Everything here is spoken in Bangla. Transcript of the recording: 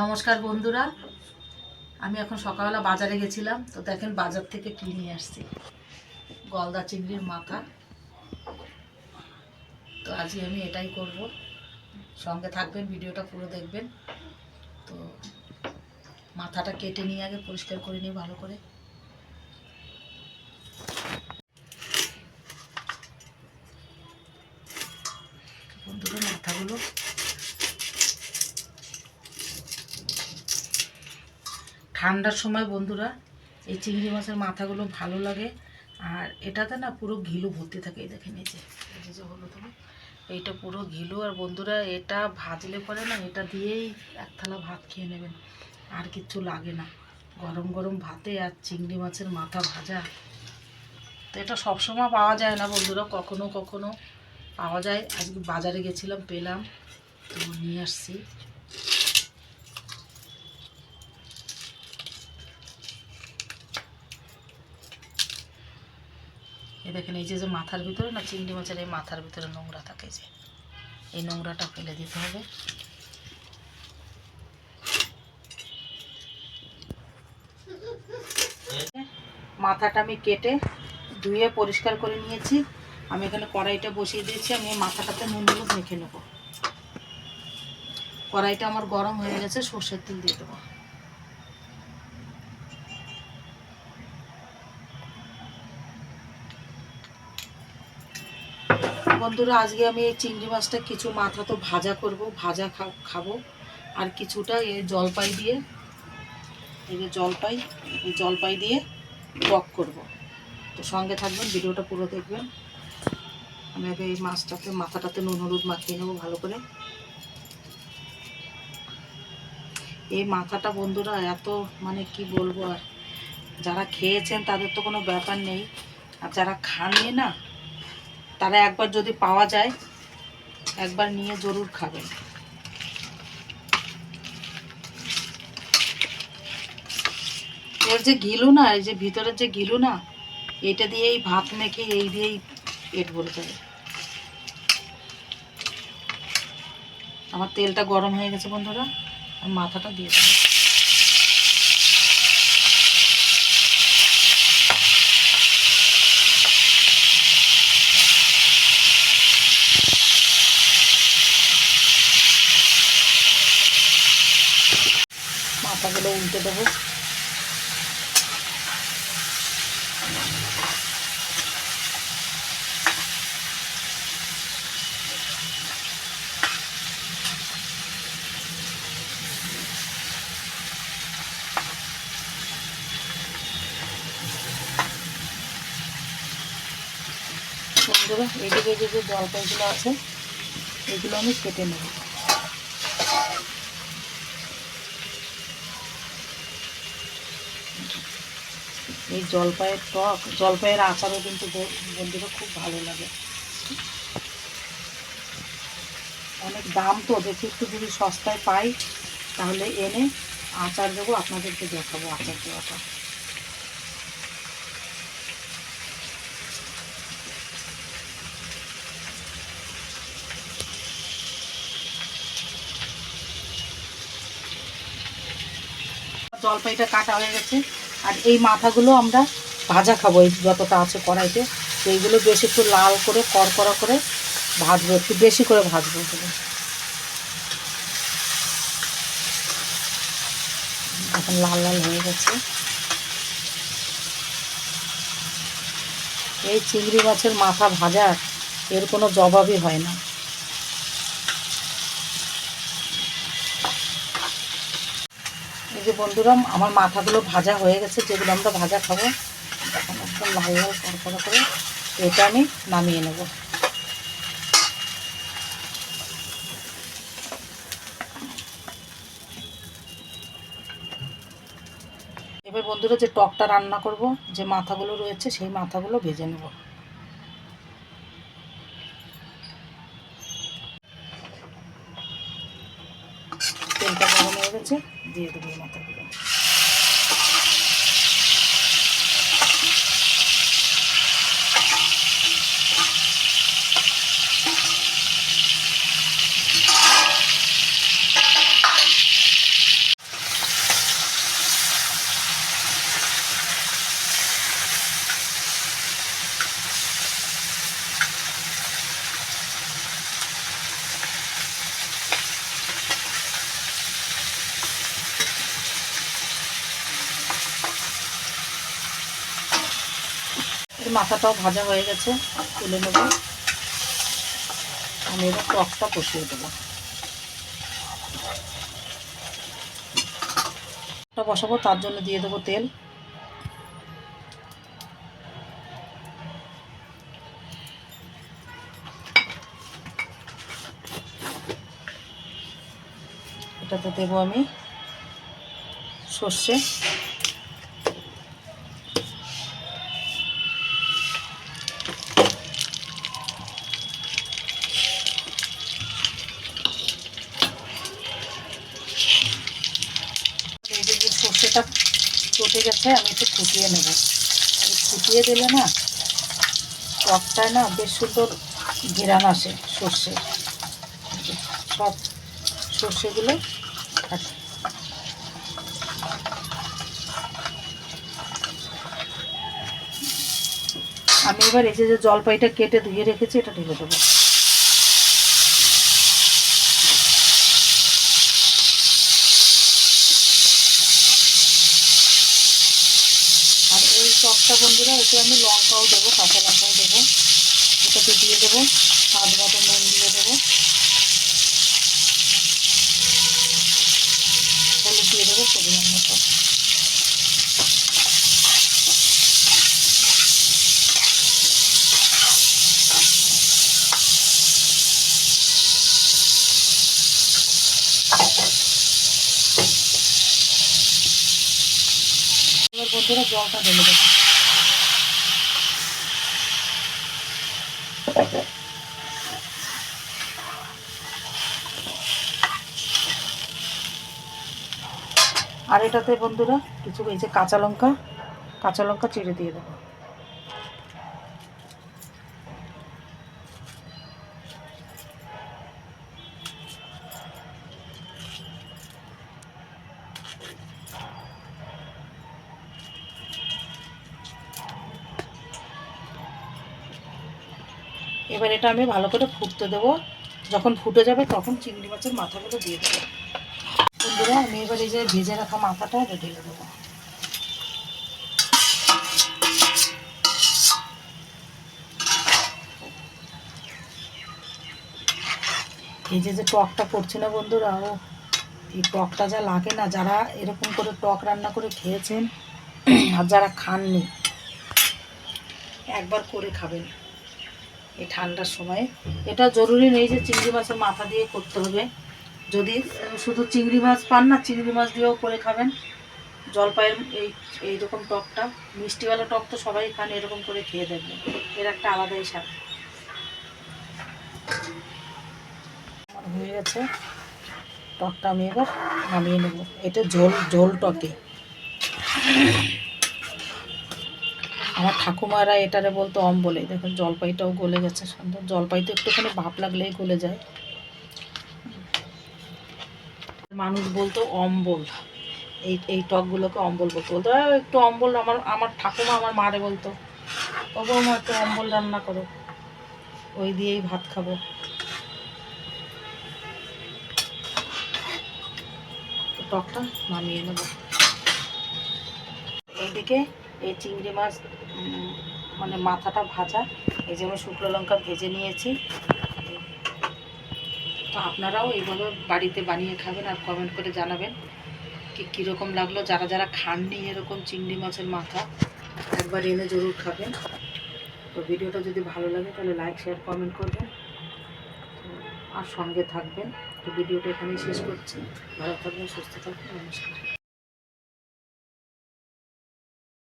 নমস্কার বন্ধুরা। আমি এখন সকালবেলা বাজারে গেছিলাম, তো দেখেন বাজার থেকে কি নিয়ে আসছি। গলদা চিংড়ির মাথা। তো আজকে আমি এটাই করব। সঙ্গে থাকবেন, ভিডিওটা পুরো দেখবেন। তো মাথাটা কেটে নিয়ে আগে পরিষ্কার করে নিই ভালো করে। ঠান্ডার সময় বন্ধুরা, এই চিংড়ি মাছের মাথাগুলো ভালো লাগে। আর এটাতে না পুরো ঘিলু ভর্তি থাকে, এই দেখে যে। এই যে এইটা পুরো ঘিলু। আর বন্ধুরা, এটা ভাজলে পরে না এটা দিয়েই এক থালা ভাত খেয়ে নেবেন। আর কিচ্ছু লাগে না। গরম গরম ভাতে আর চিংড়ি মাছের মাথা ভাজা। তো এটা সবসময় পাওয়া যায় না বন্ধুরা, কখনো কখনো পাওয়া যায়। আজকে বাজারে গেছিলাম, পেলাম। তো নিয়ে আসছি। দেখেন, এই যে যে মাথার ভিতরে না চিংড়ি মাছের এই মাথার ভিতরে নোংরা থাকে যে। এই নোংরাটা ফেলে দিতে হবে। মাথাটা আমি কেটে ধুয়ে পরিষ্কার করে নিয়েছি। আমি এখানে কড়াইটা বসিয়ে দিয়েছি, আমি মাথাটাতে নুন হলুদ মেখে নেব। কড়াইটা আমার গরম হয়ে গেছে, সর্ষের তেল দিয়ে দেবো। বন্ধুরা, আজকে আমি এই চিংড়ি মাছটা কিছু মাথা তো ভাজা করব, ভাজা খাব। আর কিছুটা এই জলপাই দিয়ে, এই যে জলপাই জলপাই দিয়ে টক করব। তো সঙ্গে থাকবেন, ভিডিওটা পুরো দেখবেন। আমি আগে এই মাছটাতে, মাথাটাতে নুন হলুদ মাখিয়ে নেব ভালো করে। এই মাথাটা বন্ধুরা এত মানে কি বলব আর, যারা খেয়েছেন তাদের তো কোনো ব্যাপার নেই। আর যারা খাননি না তারা একবার যদি পাওয়া যায়, একবার নিয়ে জরুর খাবেন এর যে গিলু না, এই যে ভিতরের যে গিলু না, এটা দিয়েই ভাত মেখে এই দিয়েই পেট ভরে যাবে আমার তেলটা গরম হয়ে গেছে বন্ধুরা, আর মাথাটা দিয়ে দেবো। উল্টে দেবো বন্ধুরা এদিকে যে যে জলপাইগুলো আছে এগুলো আমি কেটে নেব। এই জলপাইয়ের টক, জলপাইয়ের আচারও কিন্তু বন্ধুরা খুব ভালো লাগে। অনেক দাম তো, দেখি একটু যদি সস্তায় পাই, তাহলে এনে আচার দেবো, আপনাদেরকে দেখাবো আচার দেওয়াটা। জলপাইটা কাটা হয়ে গেছে। আর এই মাথাগুলো আমরা ভাজা খাব, এই যতটা আছে কড়াইতে। তো এইগুলো বেশি একটু লাল করে, কড়কড়া করে ভাজবো, একটু বেশি করে ভাজবো এখন লাল লাল হয়ে গেছে। এই চিংড়ি মাছের মাথা ভাজার এর কোনো জবাবই হয় না। যে বন্ধুরা, আমার মাথাগুলো ভাজা হয়ে গেছে, যেগুলো আমরা ভাজা খাব। এখন একদম লাল লাল কড়কড়া করে এটা আমি নামিয়ে নেব। এবার বন্ধুরা যে টকটা রান্না করব, যে মাথাগুলো রয়েছে, সেই মাথাগুলো ভেজে নেব তেলটা গরম হয়ে গেছে দিয়ে দেবো এই মাথাটাও ভাজা হয়ে গেছে, তুলে নেব। আমি এবার টকটা কষিয়ে দেবো। বসাবো, তার জন্য দিয়ে দেবো তেল। এটাতে দেবো আমি সর্ষে। চটে গেছে, আমি একটু ফুটিয়ে নেব। ফুটিয়ে দিলে না টকটায় না বেশ সুন্দর ঘেরান আসে সর্ষে। সব সর্ষেগুলো আমি এবার এই যে জলপাইটা কেটে ধুয়ে রেখেছি, এটা ঢেলে দেবো আর এই টকটা বন্ধুরা, এতে আমি লঙ্কাও দেবো, কাঁচা লঙ্কাও দেবো। এটাতে দিয়ে দেবো, স্বাদ মতো নুন দিয়ে দেবো। হলুদ দিয়ে দেবো পরিমাণ মতো। বন্ধুরা জলটা ঢেলে দেবো। আর এটাতে বন্ধুরা কিছু এই যে কাঁচা লঙ্কা কাঁচা লঙ্কা চিড়ে দিয়ে দেবো। এবার এটা আমি ভালো করে ফুটতে দেবো। যখন ফুটে যাবে তখন চিংড়ি মাছের মাথাগুলো দিয়ে দেবো। বন্ধুরা, আমি এবার এই যে ভেজে রাখা মাথাটা এটা ঢেলে দেবো। এই যে যে টকটা করছে না বন্ধুরা, ও, এই টকটা যা লাগে না, যারা এরকম করে টক রান্না করে খেয়েছেন, আর যারা খাননি, একবার করে খাবেন। এই ঠান্ডার সময়ে। এটা জরুরি নেই যে চিংড়ি মাছের মাথা দিয়ে করতে হবে। যদি শুধু চিংড়ি মাছ পান না, চিংড়ি মাছ দিয়েও করে খাবেন। জলপাইয়ের এই এইরকম টকটা, মিষ্টিওয়ালা টক তো সবাই খান, এরকম করে খেয়ে দেখবেন। এর একটা আলাদাই স্বাদ। আমার হয়ে গেছে। টকটা আমি এবার নামিয়ে নেব। এটা ঝোল ঝোল টকে। আমার ঠাকুমারা এটারে বলতো অম্বলে দেখুন, জলপাইটাও গলে গেছে সুন্দর। জলপাই তো একটুখানি ভাপ লাগলেই গলে যায়। মানুষ বলতো অম্বল। এই এই টকগুলোকে অম্বল বলতো। বলতো একটু অম্বল আমার আমার ঠাকুমা আমার মারে বলতো। ও বৌমা, একটু অম্বল রান্না করো। ওই দিয়েই ভাত খাব। টকটা নামিয়ে নেব। এইদিকে এই চিংড়ি মাছ মানে মাথাটা ভাজা, এই যেমন শুকনো লঙ্কা ভেজে নিয়েছি। তো আপনারাও এইভাবে বাড়িতে বানিয়ে খাবেন আর কমেন্ট করে জানাবেন কি, কীরকম লাগল। যারা যারা খাননি এরকম চিংড়ি মাছের মাথা, একবার এনে জরুর খাবেন। তো ভিডিওটা যদি ভালো লাগে তাহলে লাইক শেয়ার কমেন্ট করবেন। আর সঙ্গে থাকবেন। তো ভিডিওটা এখানেই শেষ করছি। ভালো থাকবেন, সুস্থ থাকবেন। নমস্কার।